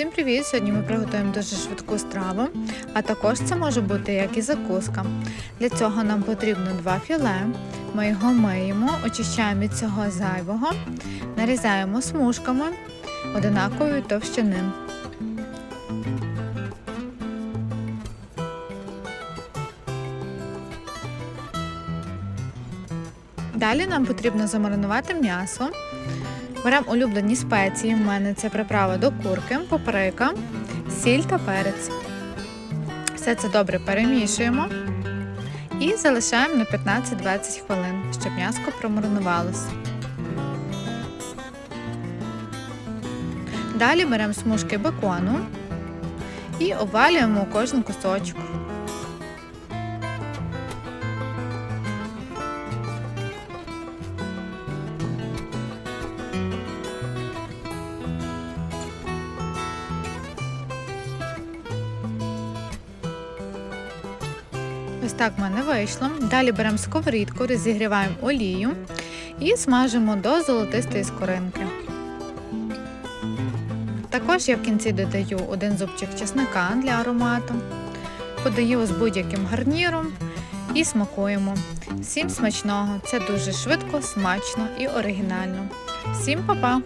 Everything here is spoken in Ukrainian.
Всім привіт! Сьогодні ми приготуємо дуже швидку страву, а також це може бути як і закуска. Для цього нам потрібно два філе. Ми його миємо, очищаємо від цього зайвого, нарізаємо смужками одинакової товщини. Далі нам потрібно замаринувати м'ясо. Беремо улюблені спеції. У мене це приправа до курки, паприка, сіль та перець. Все це добре перемішуємо і залишаємо на 15-20 хвилин, щоб м'яско промаринувалося. Далі беремо смужки бекону і обвалюємо кожен кусочок. Ось так в мене вийшло. Далі беремо сковорідку, розігріваємо олію і смажимо до золотистої скоринки. Також я в кінці додаю один зубчик чесника для аромату, подаю з будь-яким гарніром і смакуємо. Всім смачного! Це дуже швидко, смачно і оригінально. Всім па-па!